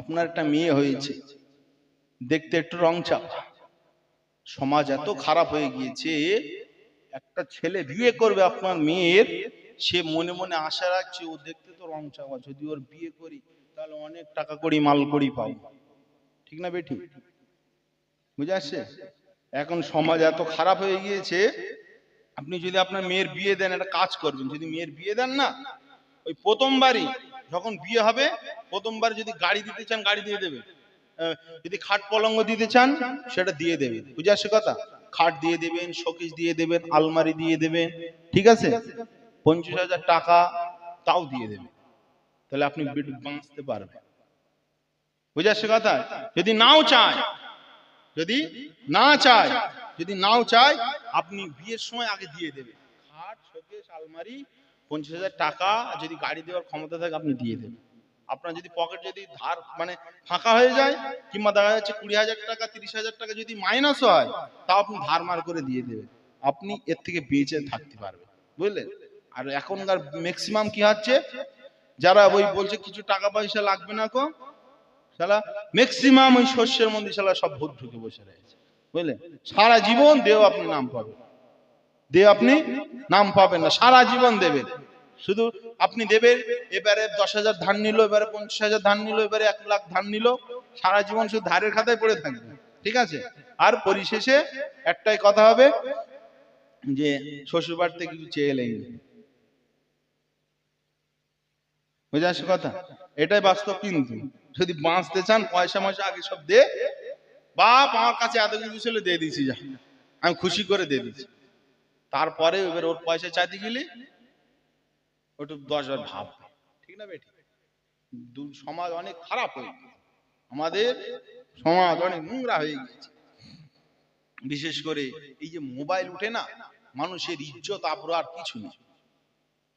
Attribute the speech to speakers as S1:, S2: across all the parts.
S1: আপনার একটা মেয়ে হয়েছে। দেখতে একটু রং চাপা সমাজ এত খারাপ হয়ে গিয়েছে, একটা ছেলে বিয়ে করবে আপনার মেয়ের, সে মনে মনে আশা রাখছে, ও দেখতে তো রং চাপা যদি ওর বিয়ে করি, তাহলে অনেক টাকা করি মাল করি পাবো। ঠিক না বেটি? বুঝে আসছে? এখন সমাজ এত খারাপ হয়ে গিয়েছে, আপনি যদি আপনার মেয়ের বিয়ে দেন, একটা কাজ করবেন। যদি মেয়ের বিয়ে দেন না, ওই প্রথমবারই যখন বিয়ে হবে, প্রথমবার যদি গাড়ি দিতে চান, গাড়ি দিয়ে দেবে। যদি খাট পলঙ্গ দিতে চান, সেটা দিয়ে দেবেন বুঝে আসছে কথা? খাট দিয়ে দেবেন, শোকেস দিয়ে দেবেন, আলমারি দিয়ে দেবেন, ঠিক আছে? পঞ্চাশ হাজার টাকা তাও দিয়ে দেবেন তাহলে আপনি বাঁচতে পারবেন। বুঝে আসছে কথা? যদি নাও চায়, যদি না চায়, যদি নাও চায়, আপনি বিয়ের সময় আগে দিয়ে দেবেন। খাট, শোকেস, আলমারি পঞ্চাশ হাজার টাকা যদি গাড়ি দেওয়ার ক্ষমতা থাকে আপনি দিয়ে দেবেন। আপনার যদি পকেট যদি ধার মানে ফাঁকা হয়ে যায়, কিংবা দেখা যাচ্ছে কুড়ি হাজার টাকা, তিরিশ হাজার টাকা যদি মাইনাস হয়, তাও আপনি ধার মার করে দিয়ে দেবেন। আপনি এর থেকে বেঁচে থাকতে পারবেন। বুঝলেন? আর এখনকার ম্যাক্সিমাম কি হচ্ছে? যারা ওই বলছে কিছু টাকা পয়সা লাগবে না কো, শালা ম্যাক্সিমাম ওই শস্যের মধ্যে শালা সব ভূত ঢুকে বসে রয়েছে। বুঝলেন? সারা জীবন দেও আপনি নাম পাবেন। দিয়ে আপনি নাম পাবেন না, সারা জীবন দেবেন। শুধু আপনি দেবেন, এবারে দশ হাজার ধান নিল, এবারে পঞ্চাশ হাজার ধান নিল, এবারে এক লাখ ধান নিল, সারা জীবন শুধু ধারের খাতায় পড়ে থাকবে, ঠিক আছে? আর পরিশেষে একটাই কথা হবে, যে শ্বশুর বাড়ি থেকে কিছু চেয়ে এলেন বুঝে আসছে কথা? এটাই বাস্তব কিন্তু। যদি বাঁচতে চান, পয়সা ময়সা আগে সব দে। বাপ, আমার কাছে এত কিছু ছিল, দিয়ে দিয়েছি যা। আমি খুশি করে দিয়ে দিচ্ছি তারপরে এবার ওর পয়সা চাইতে গেলে ওটু দশবার ভাববে। ঠিক না বেটি? সমাজ অনেক খারাপ হয়ে গেছে আমাদের সমাজ অনেক নোংরা হয়ে গেছে বিশেষ করে এই যে মোবাইল উঠে না, মানুষের ইজ্জত, আব্রু আর কিছু নেই।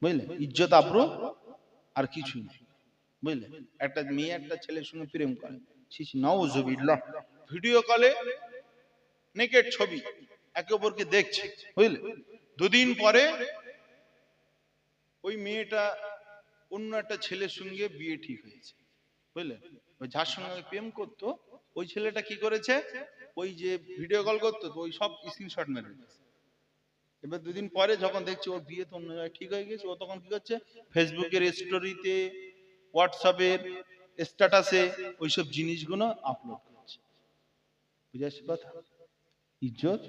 S1: বুঝলে? ইজ্জত, আব্রু আর কিছু নেই। বুঝলে? একটা মেয়ে একটা ছেলের সঙ্গে প্রেম করে। শিশি নাউজুবিল্লাহ ভিডিও কলে নেকেট ছবি। একে অপরকে দেখছে, বুঝলে? দুদিন পরে ওই মেয়েটা অন্য একটা ছেলের সঙ্গে বিয়ে ঠিক হয়েছে বুঝলেন ওই যার সঙ্গে প্রেম করতো, ওই ছেলেটা কি করেছে? ওই যে ভিডিও কল করতো ওই সব স্ক্রিনশট মেরে এবার দুদিন পরে যখন দেখছি ওর বিয়ে তো অন্য জায়গায় ঠিক হয়ে গেছে, ও তখন কি করছে? ফেসবুকের স্টোরিতে হোয়াটসঅ্যাপের স্ট্যাটাসে ওইসব জিনিসগুলো আপলোড করছে। বুঝে আসছে কথা? ইজ্জত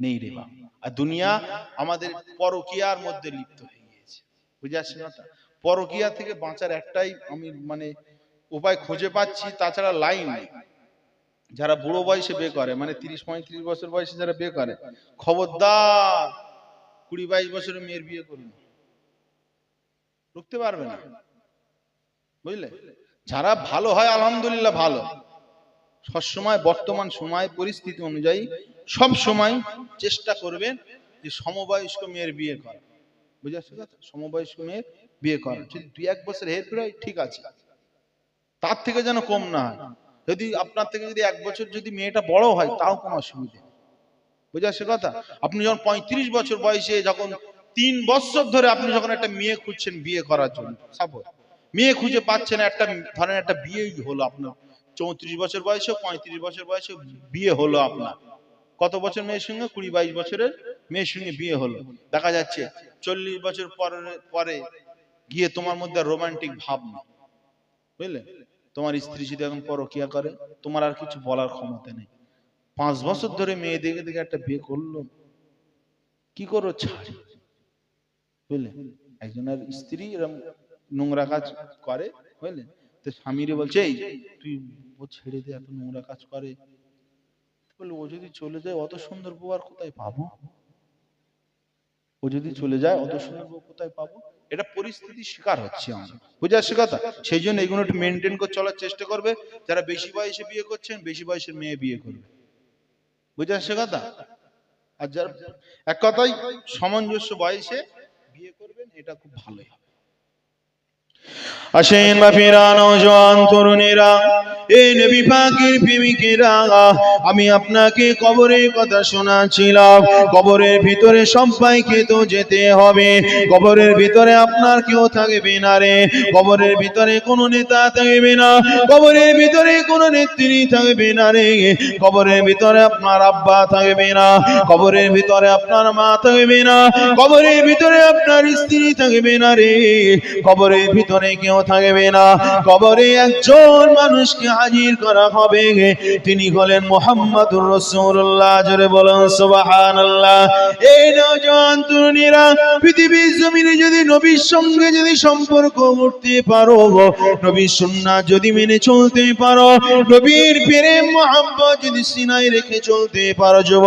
S1: নেই রে বাবা আর দুনিয়া আমাদের পরকিয়ার মধ্যে লিপ্ত হয়ে গিয়েছে। বুঝে আসছে কথা পরকিয়া থেকে বাঁচার একটাই আমি মানে উপায় খুঁজে পাচ্ছি, তাছাড়া লাইন নেই। যারা বুড়ো বয়সে বিয়ে করে মানে তিরিশ পঁয়ত্রিশ বছর বয়সে যারা বিয়ে করে, খবরদার কুড়ি বাইশ বছরের মেয়ের বিয়ে করুন। রুখতে পারবে না। বুঝলে? যারা ভালো হয়, আলহামদুলিল্লাহ ভালো। সবসময় বর্তমান সময় পরিস্থিতি অনুযায়ী সব সময় চেষ্টা করবেন যে সমবয়স্ক মেয়ের বিয়ে করা। বুঝে আসছে সমবয়স্ক মেয়ের বিয়ে করা। যদি দুই এক বছর হেরফের হয়, ঠিক আছে। তার থেকে যেন কম না হয়। যদি আপনার থেকে যদি এক বছর যদি মেয়েটা বড় হয়, তাও কোনো অসুবিধা বুঝে আসছে কথা? আপনি যখন পঁয়ত্রিশ বছর বয়সে যখন তিন বছর ধরে আপনি যখন একটা মেয়ে খুঁজছেন বিয়ে করার জন্য সাপোজ মেয়ে খুঁজে পাচ্ছেন একটা, ধরেন একটা বিয়েই হলো আপনার। চৌত্রিশ বছর বয়সে, পঁয়ত্রিশ বছর বয়সে বিয়ে হলো আপনার। কত বছর মেয়ের সঙ্গে? কুড়ি বাইশ বছরের মেয়ের সঙ্গে বিয়ে হলো। দেখা যাচ্ছে চল্লিশ বছর পরে পরে গিয়ে তোমার মধ্যে রোমান্টিক ভাব নেই বুঝলে? তোমার স্ত্রী যদি এখন পরকিয়া করে, তোমার আর কিছু বলার ক্ষমতা নেই। পাঁচ বছর ধরে মেয়ে দেখে দেখে একটা বিয়ে করল। কি করো? ছাড়ি। বুঝলে? একজনের স্ত্রী এরকম নোংরা কাজ করে, বুঝলে? তো স্বামীরে বলছে, এই, তুই ও ছেড়ে দে, এত নোংরা কাজ করে। বলে ও যদি চলে যায়, অত সুন্দর বউ আর কোথায় পাবো? ও যদি চলে যায়, অত সুন্দর বউ কোথায় পাবো? এটা পরিস্থিতির শিকার হচ্ছে আমরা। আসছে কথা সেই জন্য এগুলো একটু মেনটেন করে চলার চেষ্টা করবে। যারা বেশি বয়সে বিয়ে করছেন, বেশি বয়সের মেয়ে বিয়ে করবে। বুঝে আসছে কথা আর যারা, এক কথাই সামঞ্জস্য বয়সে বিয়ে করবেন, এটা খুব ভালোই হবে। আসেন বাপিরা নৌজওয়ান তরুণেরা, এ নবী পাকের প্রেমিকেরা, আমি আপনাকে কবরের কথা শোনাচ্ছিলাম। কবরের ভিতরে সবাইকে তো যেতে হবে। কবরের ভিতরে আপনার কেউ থাকবে না রে। কবরের ভিতরে কোনো নেতা থাকবে না। কবরের ভিতরে কোনো নেত্রী থাকবে না রে। কবরের ভিতরে আপনার আব্বা থাকবে না। কবরের ভিতরে আপনার মা থাকবে না। কবরের ভিতরে আপনার স্ত্রী থাকবে না রে। কবরের ভিতরে কেউ থাকবে না। কবরে একজন মানুষকে হাজির করা হবে। তিনি মোহাম্মদুর রসুল্লাহ জোরে বলুন, সুবহানাল্লাহ। এই নজন তরুণীরা পৃথিবীর জমিনে যদি নবীর সঙ্গে যদি সম্পর্ক করতে পারো, নবীর সুন্নাহ যদি মেনে চলতে পারো, নবীর প্রেম মোহাম্মদ যদি সিনাই রেখে চলতে পারো যুব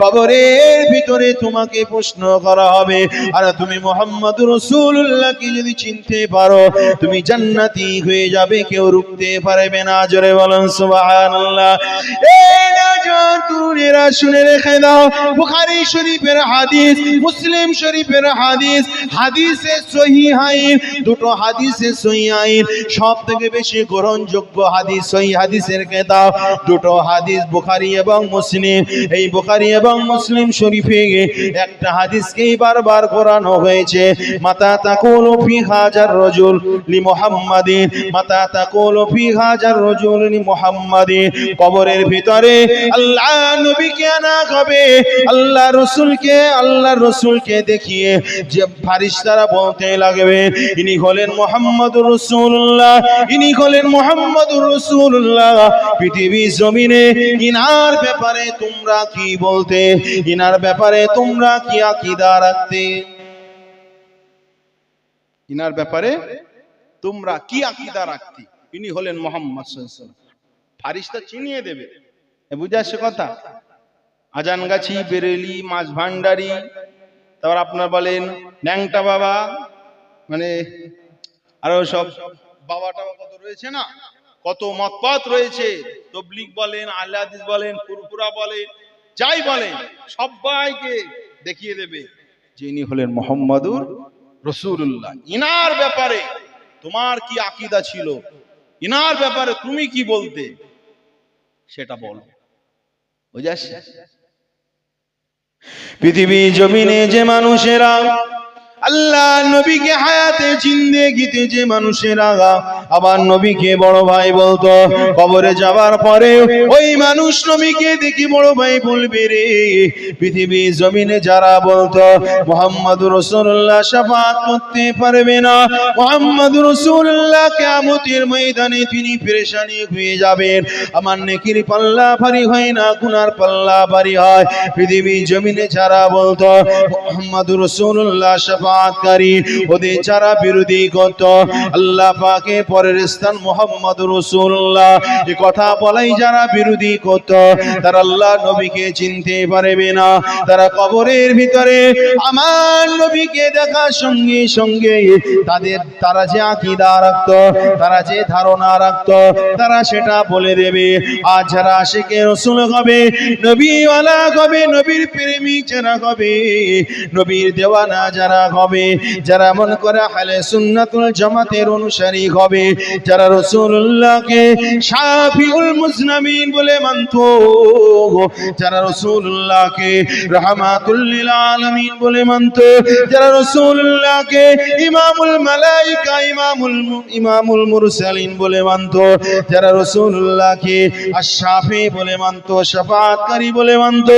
S1: কবরের ভিতরে তোমাকে প্রশ্ন করা হবে, আর তুমি মোহাম্মদ রসুল্লাহকে যদি চিনতে পারো তুমি জান্নাতি হয়ে যাবে, কেউ রুখতে পারবে না। জোরে বলুন, সুবহানাল্লাহ। হাদিস থেকে বেশি হাদিস হাদিসের দুটো হাদিস বুখারী এবং মুসলিম। এই বুখারী এবং মুসলিম শরীফে একটা বারবার কোরআনো হয়েছে। মাতা তাকুলু হাজার রজুল। মুহাম্মাদিন। মাতা তাকুলু ফি হাজার রজুল, লি মুহাম্মাদিন। কবরের ভিতরে আল্লাহ নবীকে আনা হবে। আল্লাহ রসুলকে আল্লাহ রসুলকে দেখিয়ে যে ফারিস্তারা বলতে লাগবে, ইনি হলেন মোহাম্মদ রসুল্লাহ ইনি হলেন মোহাম্মদ রসুল্লাহ পৃথিবী জমিনে ইনার ব্যাপারে তোমরা কি বলতে? ইনার ব্যাপারে তোমরা কি আকিদা রাখতে? ইনার ব্যাপারে তোমরা কি আকিদা রাখতে? ইনি হলেন মোহাম্মদ ফারিস্তা চিনিয়ে দেবে। বুঝে আসছে কথা? আজানগাছি বেরেলি, মাছ ভান্ডারি, তারপর আপনার বলেন, ন্যাংটা বাবা মানে আরও সব বাবা টাবা কত রয়েছে না? কত মতপথ রয়েছে। তবলিগ বলেন আল্লাদিস বলেন ফুরফুরা বলেন, যাই বলেন, সবাইকে দেখিয়ে দেবে যিনি হলেন মোহাম্মদুর রসুল্লাহ ইনার ব্যাপারে তোমার কি আকিদা ছিল? ইনার ব্যাপারে তুমি কি বলতে? সেটা বলো। বুঝে আসছে? পৃথিবী জমিনে যে মানুষেরা আল্লাহ নবীকে হায়াতে, জিন্দেগিতে যে মানুষেরা, আবার নবীকে বড় ভাই বলতো, কবরে যাবার পরে ওই মানুষ নবীকে দেখি বড় ভাই বলবে রে পৃথিবী জমিনে যারা বলতো, মোহাম্মদ রসুল্লাহ সাফাত করতে পারবে না, মোহাম্মদ রসুল্লাহ কেমতের ময়দানে তিনি পেরেশানি হয়ে যাবেন। আমার নেকির পাল্লা ভারী হয় না, গুনার পাল্লা ভারী হয়। পৃথিবী জমিনে যারা বলতো, মোহাম্মদ রসুল্লাহ সাফাতকারী ওদের যারা বিরোধী করত, আল্লাহ পাকে পরের স্থান মোহাম্মদ রসুল্লাহ এ কথা বলাই যারা বিরোধী করত, তারা আল্লাহ নবীকে চিনতে পারবে না। তারা কবরের ভিতরে আমার নবীকে দেখার সঙ্গে সঙ্গে তাদের, তারা যে আকিদা রাখত, তারা যে ধারণা রাখত, তারা সেটা বলে দেবে। আর যারা আশেকে রসুল হবে, নবীওয়ালা হবে, নবীর প্রেমিক যারা হবে, নবীর দেওয়ানা যারা যারা মন করে হালে সুন্নাতুল জামাতের অনুসারী হবে, যারা রসুল্লাহকে শাফিউল মুসনামিন বলে মানত, যারা রসুল্লাহকে রহমাতুল্লিল আলামিন বলে মানত, যারা রসুল্লাহকে ইমামুল মালাইকা, ইমামুল ইমামুল মুরসালিন বলে মানত, যারা রসুল্লাহকে আশাফি বলে মানত শাফাতকারী বলে মানত,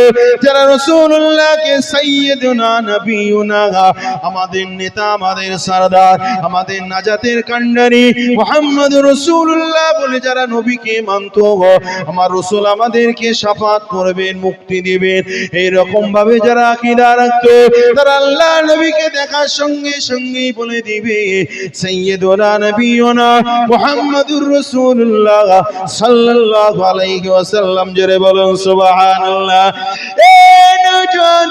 S1: যারা রসুল্লাহকে সাইয়্যিদুনা নবিয়ুনা আমাদের নেতা, আমাদের সরদার, আমাদের নাজাতের কান্ডারি মোহাম্মদ রসুল্লাহ বলে যারা নবীকে মানত, আমার রসুল আমাদেরকে সাফাত করবেন, মুক্তি দিবেন। এইরকম ভাবে যারা আকিদা রাখতো, তারা আল্লাহ নবীকে দেখার সঙ্গে সঙ্গেই বলে দিবে সৈয়দনা নবীনা মুহাম্মাদুর রাসূলুল্লাহ সাল্লাল্লাহু আলাইহি জোরে বলুন, সুবহানাল্লাহ। এ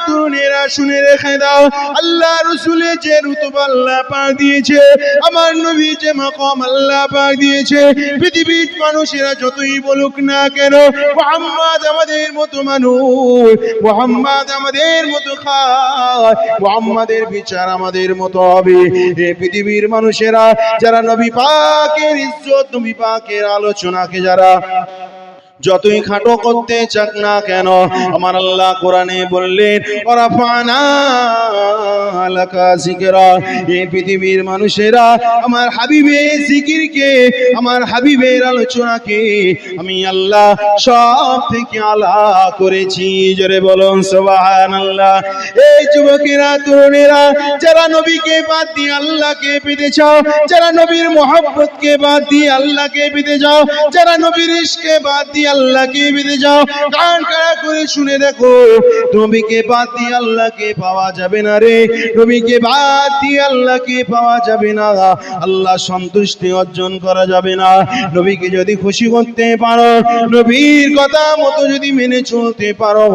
S2: তরুণেরা শুনে রেখে দাও, আল্লাহ রসুলের যে রুতবা আল্লাহ পাক দিয়েছে, আমার নবী যে মাকাম আল্লাহ দিয়েছে, পৃথিবীর মানুষেরা যতই বলুক না কেন, মোহাম্মদ আমাদের মতো মানুষ, মোহাম্মদ আমাদের মতো খায় মোহাম্মদের বিচার আমাদের মতো হবে। এ পৃথিবীর মানুষেরা, যারা নবী পাকের ইজ্জত, নবী পাকের আলোচনাকে যারা যতই খাটো করতে চাক না কেন, আমার আল্লাহ কোরআনে বললেন এই পৃথিবীর মানুষেরা আমার হাবিবের জিকিরকে, আমার হাবিবের আলোচনাকে আমি আল্লাহ সব থেকে আলা করেছি। জোরে বলুন, সুবহানাল্লাহ। এই যুবকেরা, তরুণেরা, যারা নবীকে বাদ দিয়ে আল্লাহকে পেতে চাও, যারা নবীর বাদ দিয়ে আল্লাহকে পেতে যাও যারা নবীর ইশকে বাদ দিয়ে আল্লাহকে পেতে যাও। কান কাড়া করে শুনে দেখো, নবীকে বাদ দিয়ে আল্লাহকে পাওয়া যাবে না রে। নবীকে বাদ দিয়ে আল্লাহকে পাওয়া যাবে না। আল্লাহ সন্তুষ্টি অর্জন করা যাবে না। নবীকে যদি খুশি করতে পারো, নবীর কথা মতো যদি মেনে চলতে পারো,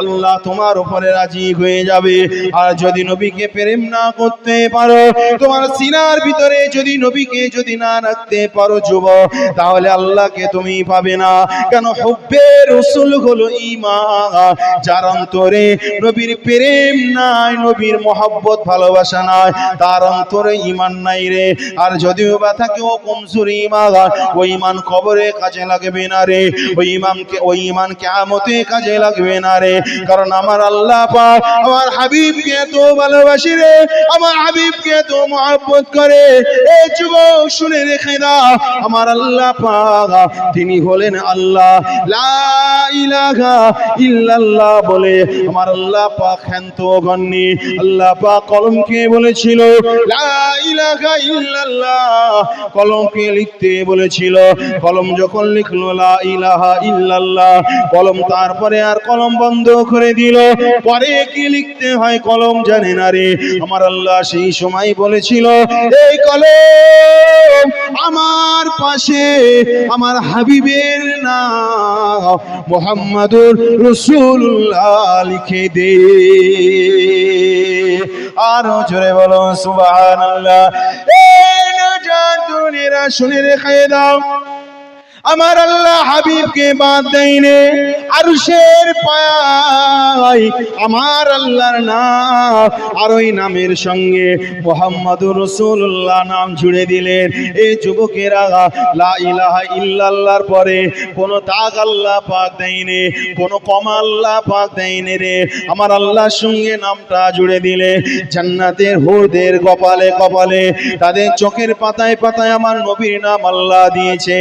S2: আল্লাহ তোমার উপরে রাজি হয়ে যাবে। আর যদি নবীকে প্রেম না করতে পারো, তোমার সিনার ভিতরে যদি নবীকে যদি না রাখতে পারো যুব তাহলে আল্লাহকে তুমি পাবে না। কেন হুব্বে রসুল হলো ইমান যার অন্তরে নবীর প্রেম নাই, নবীর মহব্বত, ভালোবাসা নাই, তার অন্তরে ইমান নাই রে। আর যদিও বা থাকে ও কমজোর ইমান ওই ইমান কবরে কাজে লাগবে না রে। ওই ইমামকে ওই ইমান কেমতে কাজে লাগবে না রে। কারণ আমার আল্লাহ পাক আমার হাবিবকে এত ভালোবাসি রে, আমার হাবিবকে তো মহব্বত করে। এই যুবক, শুনে রেখে দাও, আমার আল্লাহ পাক, তিনি হলেন আল্লাহ কলম তারপরে আর কলম বন্ধ করে দিল। পরে কি লিখতে হয় কলম জানে না রে। আমার আল্লাহ সেই সময় বলেছিল, এই কলম আমার পাশে, আমার হাবিবের নাম মোহাম্মদুর রসুল্লাহ লিখে দে। আরও জোরে বলো সুবাহ আল্লাহ শুনে রেখে দাও। আমার আল্লাহ হাবিবকে বাদ দেয়নি। আরশের পায় আমার আল্লাহর নাম। আর ওই নামের সঙ্গে মোহাম্মদুর রসুল্লাহ নাম জুড়ে দিলেন। এই যুবকেরা, লা ইলাহা ইল্লাল্লাহর পরে কোনো দাগ আল্লাহ পাক দেয়নি, কোনো কমা আল্লাহ পাক দেয়নি রে। আমার আল্লাহর সঙ্গে নামটা জুড়ে দিলে জান্নাতের হুরদের কপালে কপালে, তাদের চোখের পাতায় পাতায় আমার নবীর নাম আল্লাহ দিয়েছে।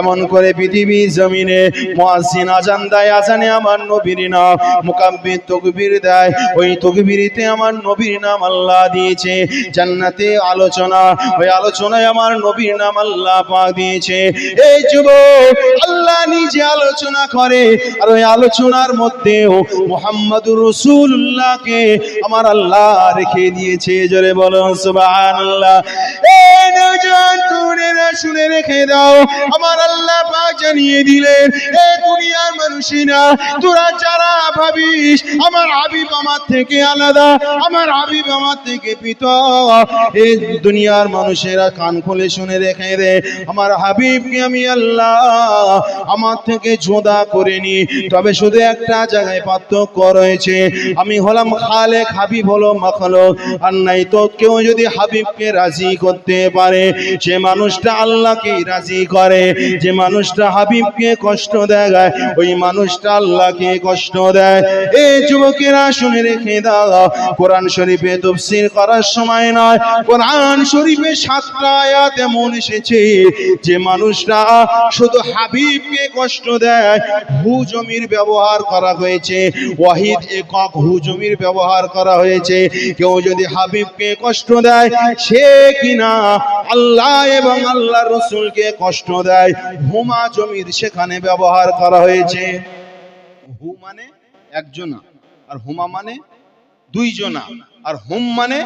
S2: এমন করে পৃথিবী জমিনে, মুয়াজ্জিন আজান দেয়, আজানে আমার নবীর নাম মুকাব্বির তকবীর দেয়। ওই তকবীরিতে আমার নবীর নাম আল্লাহ দিয়েছে। জান্নাতে আলোচনা, ওই আলোচনায় আমার নবীর নাম আল্লাহ পাক দিয়েছে। এই যুবক, আল্লাহ নিজে আলোচনা করে, আর ওই আলোচনার মধ্যেও মুহাম্মাদুর রাসূলুল্লাহকে আমার আল্লাহ রেখে দিয়েছে। জোরে বলো সুবহানাল্লাহ। এই নজন শুনে রেখে দাও। আমার আল্লাহ জানিয়ে দিলেন, এ দুনিয়ার তোরা যারা ভাবিস, আমার হাবিব আমার থেকে আলাদা, আমার হাবিব আমার থেকে পৃথক। এই দুনিয়ার মানুষেরা কান শুনে রেখে আমার হাবিবকে আমি আল্লাহ আমার থেকে জোদা তবে শুধু একটা জায়গায় পার্থক্য রয়েছে, আমি হলাম খালেক, হাবিব হলো মখলক, আর নাই তো কেউ যদি হাবিবকে রাজি করতে পারে, সে মানুষটা আল্লাহকে রাজি করে। যে মানুষটা হাবিবকে কষ্ট দেয়, ওই মানুষটা আল্লাহকে কষ্ট দেয়। এই যুবকেরা শুনে রেখে দাও, কোরআন শরীফে তফসির করার সময় নয়, কোরআন শরীফে সাতটা আয়াত এমন এসেছে যে মানুষটা শুধু হাবিবকে কষ্ট দেয় হু জমির ব্যবহার করা হয়েছে, ওয়াহিদ একক হু জমির ব্যবহার করা হয়েছে। কেউ যদি হাবিবকে কষ্ট দেয়, সে কিনা আল্লাহ এবং আল্লাহ রসুলকে কষ্ট দেয় হুমা জমির সেখানে ব্যবহার করা হয়েছে। হু মানে একজনা, আর হুমা মানে দুইজনা, আর হুম মানে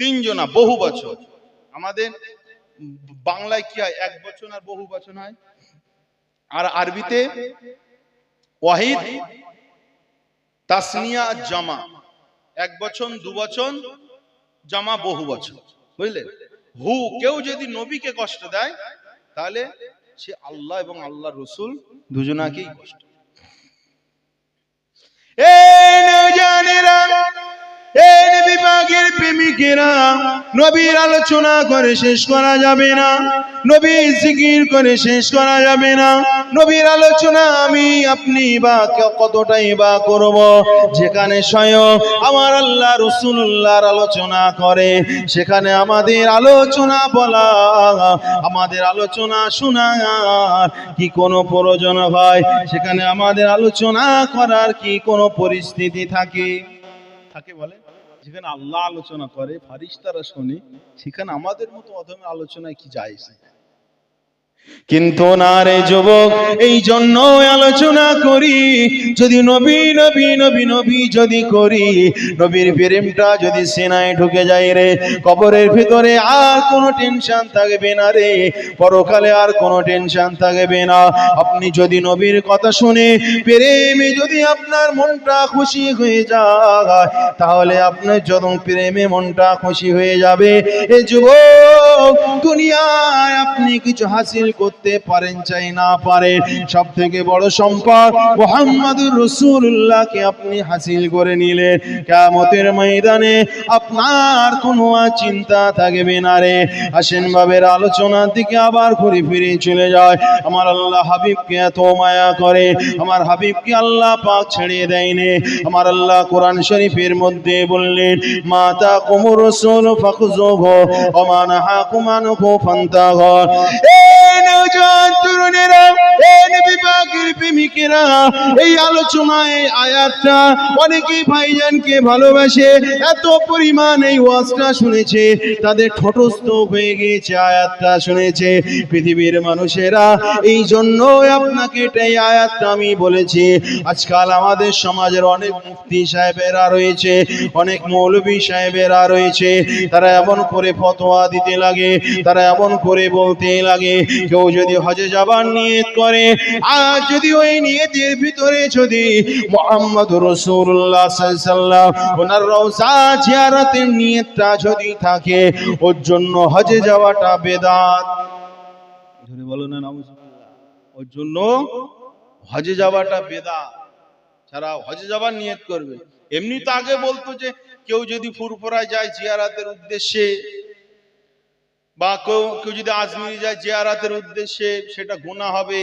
S2: তিনজনা, বহু বছর। আমাদের বাংলায় কি হয়, এক বচন আর বহু বচন হয়? আর আরবিতে ওয়াহিদ,
S1: তাসনিয়া, জামা। এক বছর, দু বছর, জামা বহু বছর। বুঝলেন হু, কেউ যদি নবীকে কষ্ট দেয়, তাহলে সে আল্লাহ এবং আল্লাহ রসুল দুজনাকেই কষ্ট।
S2: এই নৌজানেরা এই পাকের প্রেমিকেরা, নবীর আলোচনা করে শেষ করা যাবে না, নবীর জিকির করে শেষ করা যাবে না, নবীর আলোচনা আমি আপনি বা কতটাই বা করব? যেখানে স্বয়ং আমার আল্লাহ রসুল্লাহর আলোচনা করে, সেখানে আমাদের আলোচনা বলা, আমাদের আলোচনা শোনা কি কোনো প্রয়োজন হয়? সেখানে আমাদের আলোচনা করার কি কোনো পরিস্থিতি থাকে? থাকে বলে? যেখানে আল্লাহ আলোচনা করে ফারিস্তারা শোনে সেখানে আমাদের মতো অধমের আলোচনায় কি যায়? কিন্তু না রে যুবক, এই জন্য আলোচনা করি, যদি নবী নবী নবী নবী যদি করি, নবীর প্রেমটা যদি সেনায় ঢুকে যায় রে, কবরের ভিতরে আর কোনো টেনশন থাকবে না রে, পরকালে আর কোনো টেনশন থাকবে না। আপনি যদি নবীর কথা শুনে প্রেমে যদি আপনার মনটা খুশি হয়ে যায়, তাহলে আপনার যখন প্রেমে মনটা খুশি হয়ে যাবে, এ যুবক, দুনিয়ায় আপনি কিছু হাসিল করতে পারেন, চাই না পারেন সব থেকে বড় সম্পদ মোহাম্মদুর রসুল্লাহকে আপনি হাসিল করে নিলেন। কেমতের ময়দানে আপনার কোনো চিন্তা থাকবে না রে। আসেন বাবের আলোচনার দিকে আবার ঘুরে ফিরে চলে যায় আমার আল্লাহ হাবিবকে এত মায়া করে, আমার হাবিবকে আল্লাহ পাক ছেড়ে দেয়নি আমার আল্লাহ কোরআন শরীফের মধ্যে বললেন, মাতা কুমুর রসুল ওমান হাকুমানুহু ফান্তাহ এই নওজোয়ান তরুণেরা এই পাকের প্রেমিকেরা, এই আলোচনায়, এই আয়াতটা অনেকেই ভাইজানকে ভালোবাসে, এত পরিমাণ এই ওয়াজটা শুনেছে, তাদের ঠোঁটস্থ হয়ে গিয়েছে আয়াতটা শুনেছে। পৃথিবীর মানুষেরা এই জন্য আপনাকে এটাই আয়াতটা আমি বলেছি। আজকাল আমাদের সমাজের অনেক মুফতি সাহেবেরা রয়েছে, অনেক মৌলবী সাহেবেরা রয়েছে, তারা এমন করে ফতোয়া দিতে লাগে, তারা এমন করে বলতে লাগে কেউ যদি হজে যাবার নিয়ত করে, আর যদি ওই নিয়তের ভিতরে যদি মোহাম্মদ রসুল্লাহ ওনার রওজা জিয়ারতের নিয়তটা যদি থাকে, ওর জন্য হজে যাওয়াটা বেদাত। ওর জন্য যাওয়াটা হজে নিয়ত করবে, এমনি তো আগে বলতো যে কেউ যদি ফুরফুরায় যায় জিয়ারাতের উদ্দেশ্যে বা কেউ কেউ যদি আজমিরি যায় জিয়ারাতের উদ্দেশ্যে সেটা গুণা হবে,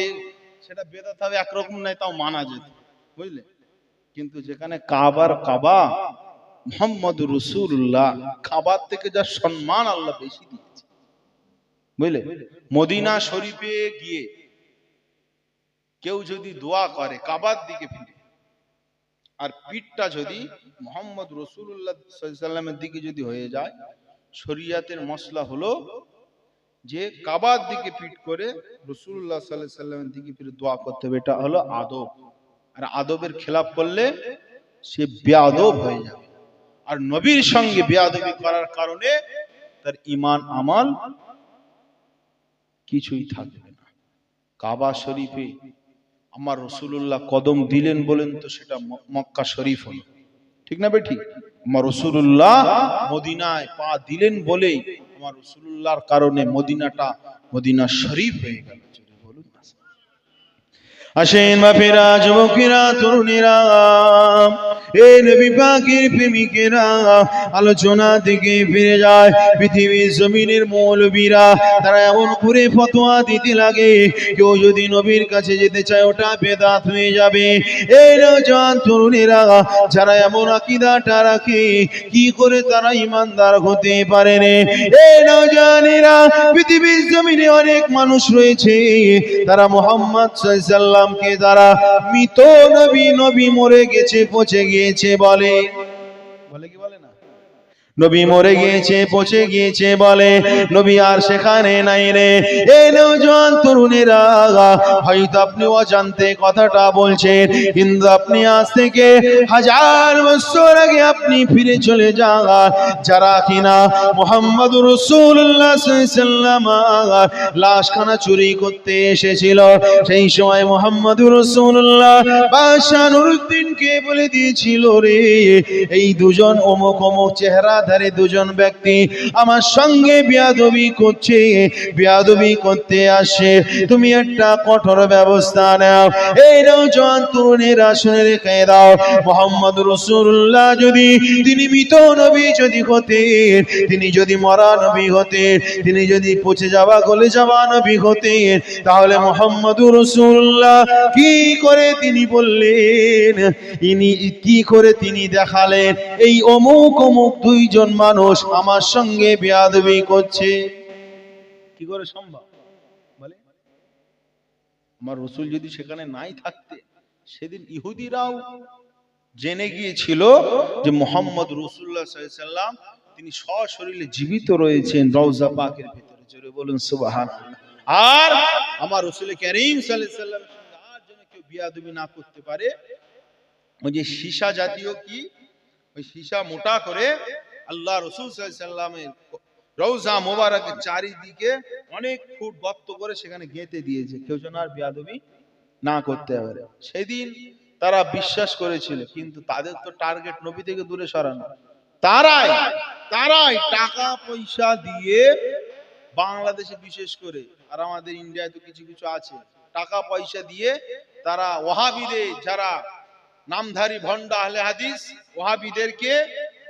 S2: সেটা বেদাত হবে, একরকম নাই তাও মানা যেত, বুঝলে? কিন্তু যেখানে কাবার কাবা, মোহাম্মদ রসুল্লাহ কাবার থেকে যার সম্মান আল্লাহ বেশি দিয়েছে, বুঝলে? মদিনা শরীফে গিয়ে কেউ যদি দোয়া করে, কাবার দিকে ফিরে, আর পিঠটা যদি মোহাম্মদ রসুল্লাহ সাল্লামের দিকে যদি হয়ে যায় শরিয়াতের মশলা হলো যে কাবার দিকে পিঠ করে রসুল্লাহ সাল্লাহ সাল্লামের দিকে ফিরে দোয়া করতে হবে। এটা হলো আদব। আর আদবের খেলাপ করলে সে বেয়াদব হয়ে যাবে। আর নবীর সঙ্গে বেয়াদবি করার কারণে তার ইমান আমাল কিছুই থাকবে না। কাবা শরীফে আমার রসুল্লাহ কদম দিলেন বলেন তো সেটা মক্কা শরীফ হলো। ঠিক না বেঠি আমার রসুল্লাহ মদিনায় পা দিলেন বলে আমার রসুল্লাহর কারণে মদিনাটা মদিনা শরীফ হয়ে গেল। আসেন বাপেরা, যুবকেরা, তরুণেরা। এ নবী পাকের প্রেমিকেরা, আলোচনা থেকে ফিরে যায়। পৃথিবীর জমিনের মৌলবীরা, তারা এমন করে ফতোয়া দিতে লাগে, কেউ যদি নবীর কাছে যেতে চায়, ওটা বেদাত হয়ে যাবে। এই নওজোয়ান তরুণেরা, যারা এমন আকিদাটা রাখে, কি করে তারা ইমানদার হতে পারে রে? এই নওজোয়ানেরা পৃথিবীর জমিনে অনেক মানুষ রয়েছে, তারা মোহাম্মদ সাল্লামকে তারা মৃত নবী নবী মরে গেছে, পচে গিয়েছে বলে। বলে কি
S1: নবী মরে গিয়েছে, পচে গিয়েছে বলে। নবী আর সেখানে নাই রে। এই নৌজওয়ান তরুণেরা, হয়তো আপনি অজান্তে কথাটা বলছেন, কিন্তু আপনি আজ থেকে হাজার বছর আগে আপনি ফিরে চলে যান। যারা কিনা মোহাম্মদ রসুল্লাহ লাশখানা চুরি করতে এসেছিল, সেই সময় মোহাম্মদ রসুল্লাহ বাদশাহ নুরুদ্দিনকে বলে দিয়েছিল রে, এই দুজন অমুক অমুক চেহারাধারী দুজন ব্যক্তি আমার সঙ্গে বিয়াদবি করছে, বিয়াদবি করতে আসে। তুমি একটা কঠোর ব্যবস্থা নাও। এই নৌজন তরুণেরা শুনে রেখে দাও। মোহাম্মদ রসুল্লাহ যদি, তিনি মৃত নবী যদি হতেন, তিনি যদি মরা নবী হতেন, তিনি যদি পচে যাওয়া, গলে যাওয়া নবী হতেন, তাহলে মোহাম্মদ রসুল্লাহ কি করে তিনি বললেন? ইনি কি করে তিনি দেখালেন? এই অমুক অমুক দুইজন মানুষ আমার সঙ্গে বেয়াদবি করছে। কি করে সম্ভব? বলে, আমার রসুল যদি সেখানে নাই থাকতে, সেদিন ইহুদিরাও জেনে গিয়েছিল যে মোহাম্মদ রসুল্লাহ সাল্লাম তিনি সশরীরে জীবিত রয়েছেন রওজা পাকের ভিতরে। জোরে বলুন সুবাহান আর আমার রসুল করিম সাল্লাম আর যেন কেউ বিয়াদবি না করতে পারে, ওই যে সীসা জাতীয় কি? ওই সীসা মোটা করে আল্লাহ রসুল রৌজা মোবারকের চারিদিকে অনেক ফুট গর্ত করে সেখানে গেঁথে দিয়েছে। কেউ যেন আর বিয়াদবি না করতে পারে। সেদিন তারা বিশ্বাস করেছিল, কিন্তু তাদের তো টার্গেট নবী থেকে দূরে সরানো। তারাই তারাই টাকা পয়সা দিয়ে বাংলাদেশে বিশেষ করে, আর আমাদের ইন্ডিয়ায় তো কিছু কিছু আছে টাকা পয়সা দিয়ে তারা ওহাবিদের যারা নামধারী ভন্ডা আহলে হাদিস ওহাবিদেরকে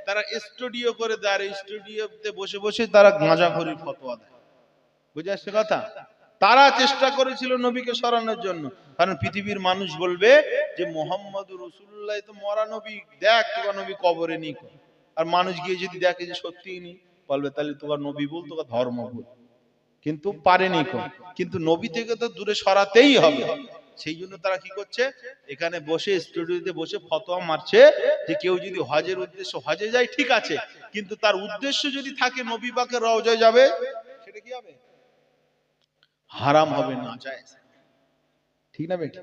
S1: তারা স্টুডিও করে দেয়, আর স্টুডিওতে বসে বসে তারা গাঁজাখড়ির ফতোয়া দেয়। বুঝে আসছে কথা? তারা চেষ্টা করেছিল নবীকে সরানোর জন্য। কারণ পৃথিবীর মানুষ বলবে যে, মোহাম্মদ রসুল্লাহ তো মরা নবী। দেখ তোমার নবী কবরে নি আর মানুষ গিয়ে যদি দেখে যে সত্যিই নি বলবে, তাহলে তোমার নবী বল তোমার ধর্ম বল। কিন্তু পারেনি কিন্তু নবী থেকে তো দূরে সরাতেই হবে। সেই জন্য তারা কি করছে? এখানে বসে স্টুডিওতে বসে ফতোয়া মারছে যে কেউ যদি হজের উদ্দেশ্য, হজে যায় ঠিক আছে, কিন্তু তার উদ্দেশ্য যদি থাকে নবী পাকের রওজায় যাবে, সেটা কি হবে? হারাম হবে না। যায় ঠিক না বেটা।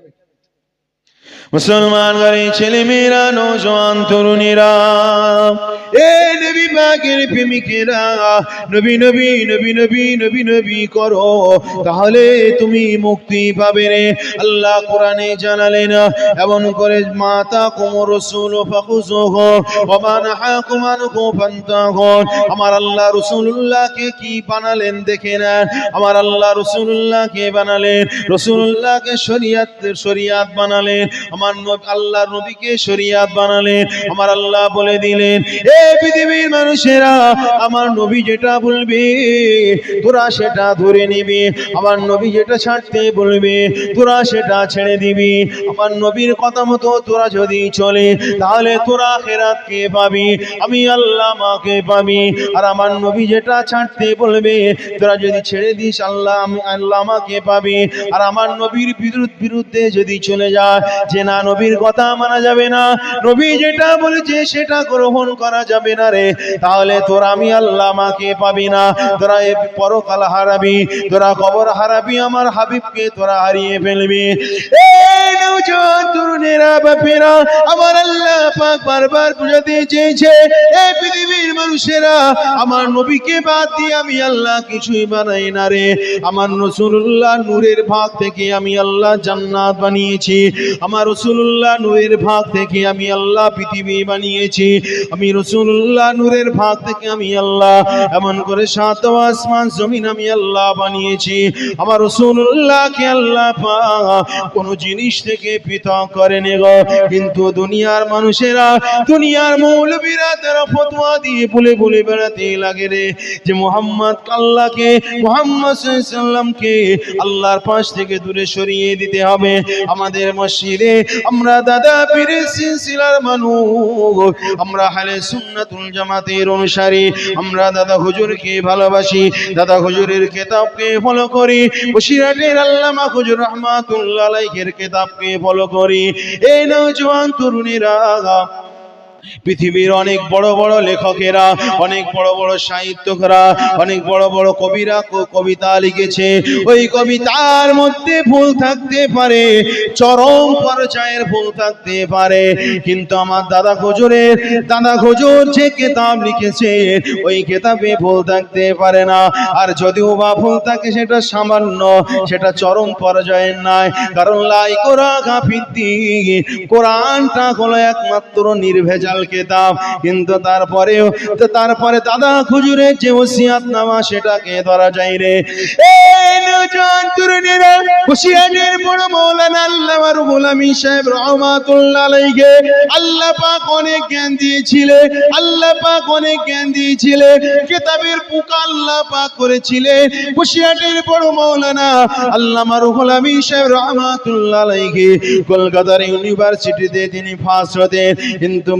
S1: মুসলমান ঘরে ছেলে মেয়েরা নৌজওয়ান তরুণীরা এ নবী প্রেমিকেরা, নবী নবী নবী নবী নবী নবী করো, তাহলে তুমি মুক্তি পাবে রে। আল্লাহ কোরআনে জানালেন, এমন করে মাতা কুমর রসুল ফাকুজুহ আমার আল্লাহ রাসূলুল্লাহকে কি বানালেন দেখে নেন। আমার আল্লাহ রাসূলুল্লাহকে বানালেন, রাসূলুল্লাহকে শরীয়ত শরীয়ত বানালেন। আমার আল্লাহ নবীকে শরীয়ত বানালেন, আমার আল্লাহ বলে দিলেন, এ পৃথিবীর মানুষেরা, আমার নবী যেটা বলবে, তোরা সেটা ধরে নিবি, আমার নবী যেটা ছাড়তে বলবে, তোরা সেটা ছেড়ে দিবি, আমার নবীর কথা মতো তোরা যদি চলে, তাহলে তোরা খেরাতকে পাবি? আমি আল্লাহ মাকে পাবি? আর আমার নবী যেটা ছাড়তে বলবে, তোরা যদি ছেড়ে দিস, আল্লাহ আমি, আল্লাহ আমাকে পাবি? আর আমার নবীর বিরুদ্ধে যদি চলে যায় যে না নবীর কথা মানা যাবে না। নবী যেটা বলেছে সেটা গ্রহণ করা যাবে না রে। তাহলে তোরা আমি আল্লাহ আমাকে পাবি না। তোরা এ পরকাল হারাবি। তোরা কবর হারাবি। আমার হাবিবকে তোরা হারিয়ে ফেলবি। আমার আল্লাহ পাক বারবার বুঝাতে চেয়েছে এই পৃথিবীর মানুষেরা, আমার নবীকে বাদ দিয়ে আমি আল্লাহ কিছুই বানাই না রে। আমার রসুল্লাহ নূরের ভাগ থেকে আমি আল্লাহ জান্নাত বানিয়েছি। আমার রসুল্লাহ নূরের ভাগ থেকে আমি আল্লাহ পৃথিবী বানিয়েছি। আমি রসুল্লাহ নূরের ভাগ থেকে আমি আল্লাহ, এমন করে সাত আসমান জমিন আমি আল্লাহ বানিয়েছি। আমার রসুল্লাহকে আল্লাহ কোন জিনিস থেকে পৃথক করেনি গো। কিন্তু দুনিয়ার মানুষেরা, দুনিয়ার মৌলবীরা তারা ফতোয়া দিয়ে বলে বলে বেড়াতে লাগে রে যে মোহাম্মদ আল্লাহকে, মোহাম্মদ সাল্লামকে আল্লাহর পাশ থেকে দূরে সরিয়ে দিতে হবে। আমাদের মসজিদে আমরা দাদা পীরের সিলসিলার মানুষ। আমরা হালে সুন্নাতুল জামাতের অনুসারী। আমরা দাদা হুজুরকে ভালোবাসি। দাদা হুজুরের কেতাবকে ফলো করি। বসিরাটের আল্লামা হুজুর রহমাতুল্লাহ আলাইহির কেতাবকে ফলো করি। এই নওজোয়ান তরুণীরা। পৃথিবীর অনেক বড় বড় লেখকেরা, অনেক বড় বড় সাহিত্যকরা, অনেক বড় বড় কবিরা কবিতা লিখেছে। ওই কবিতার মধ্যে ভুল থাকতে পারে, চরম পর্যায়ের ভুল থাকতে পারে। কিন্তু আমার দাদা হুজুরের দাদা হুজুর যে কেতাব লিখেছে, ওই কেতাবে ভুল থাকতে পারে না। আর যদিও বা ভুল থাকে, সেটা সামান্য, সেটা চরম পর্যায়ের নয়। কারণ লাই কোরআ কোরআনটা হলো একমাত্র নির্ভেজাল কেতাব। কিন্তু তারপরেও তারপরে দাদা খুজুরের যে ওসিয়াত নামা সেটাকে ধরা যায় রে আল্লাহ পাক আল্লাহ আল্লাহ মৌলানা রহমাতুল্লাহ আলাইহি, কলকাতার ইউনিভার্সিটিতে তিনি ফার্স্ট হতেন। কিন্তু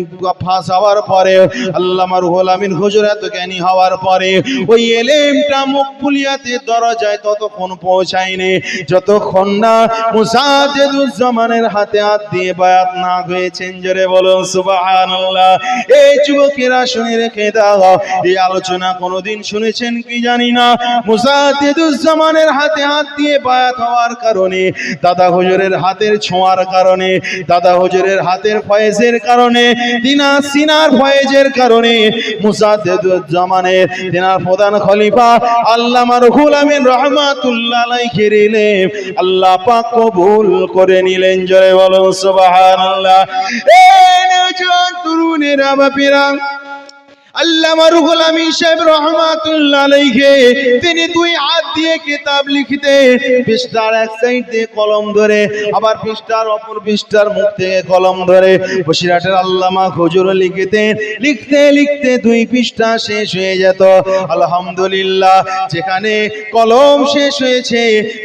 S1: ফার্স্ট হওয়ার পরে, আল্লামা রুহুল আমিন হুজুর এত জ্ঞানী হওয়ার পরে, ওই এলেমটা মকবুলিয়াতের দরজায় ততক্ষণ পৌঁছায়নি। যতক্ষণ না মুসাদ্দেদুজ্জামানের হাতে হাত দিয়ে বায়াত না হয়েছেন, জোরে বলুন, সুবহানাল্লাহ। এই যুবকেরা শুনে রেখে দাও, এই আলোচনা কোনোদিন শুনেছেন কি জানি না? মুসাদ্দেদুজ্জামানের হাতে হাত দিয়ে বায়াত হওয়ার কারণে, দাদা হুজুরের হাতের ছোঁয়ার কারণে, দাদা হুজুরের হাতের ফয়েজের কারণে দিনা সিনার ভয়েজের কারণে মুসাদ্দেদুজ্জামানের দিনার প্রধান খলিফা আল্লামা রুহুল আমিন রহমাতুল্লাহ আলাইহি রিলেম আল্লাহ পাক কবুল করে নিলেন, জোরে বলো সুবহানাল্লাহ। এই নজন তরুণেরা, বাপেরা আল্লামা রুহুল আমিন সাহেব রহমাতুল্লাহ আলাইহি, তিনি দুই হাত দিয়ে কিতাব লিখতে, পৃষ্ঠার এক সাইড দিয়ে কলম ধরে, আবার পৃষ্ঠার অপর পৃষ্ঠার মুখ থেকে কলম ধরে বসিরহাটের আল্লামা হুজুর লিখতেন লিখতে লিখতে দুই পৃষ্ঠা শেষ হয়ে যেত। আলহামদুলিল্লাহ, যেখানে কলম শেষ হয়েছে,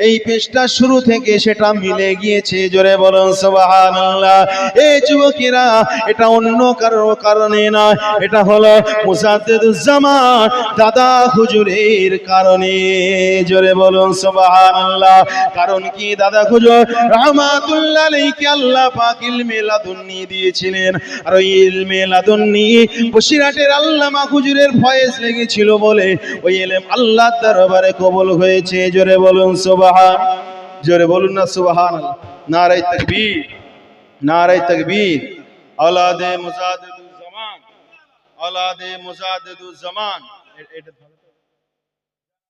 S1: এই পৃষ্ঠা শুরু থেকে সেটা মিলে গিয়েছে, জোরে বলুন সুবহানাল্লাহ। এই যুবকেরা, এটা অন্য কারও কারণে না এটা হলো মুসাদ্দেদুজ্জামান দাদা হুজুরের কারণে। জোরে বলুন, সুবহানাল্লাহ। কারণ কি দাদা হুজুর? রহমাতুল্লাহ আলাইহি আল্লাহ পাক ইলমে লাদুন্নি দিয়েছিলেন। আর ওই ইলমে লাদুন্নি বসিরহাটের আল্লামা হুজুরের ফয়েজ লেগেছিল বলে ওই ইলম আল্লাহর দরবারে কবুল হয়েছে। জোরে বলুন, সুবহান জোরে বলুন না সুবহান নারায়ে তাকবীর নারায়ে তাকবীর। আওলাদে মুজাদ্দিদুজ জামান আওলাদে জামান। এটা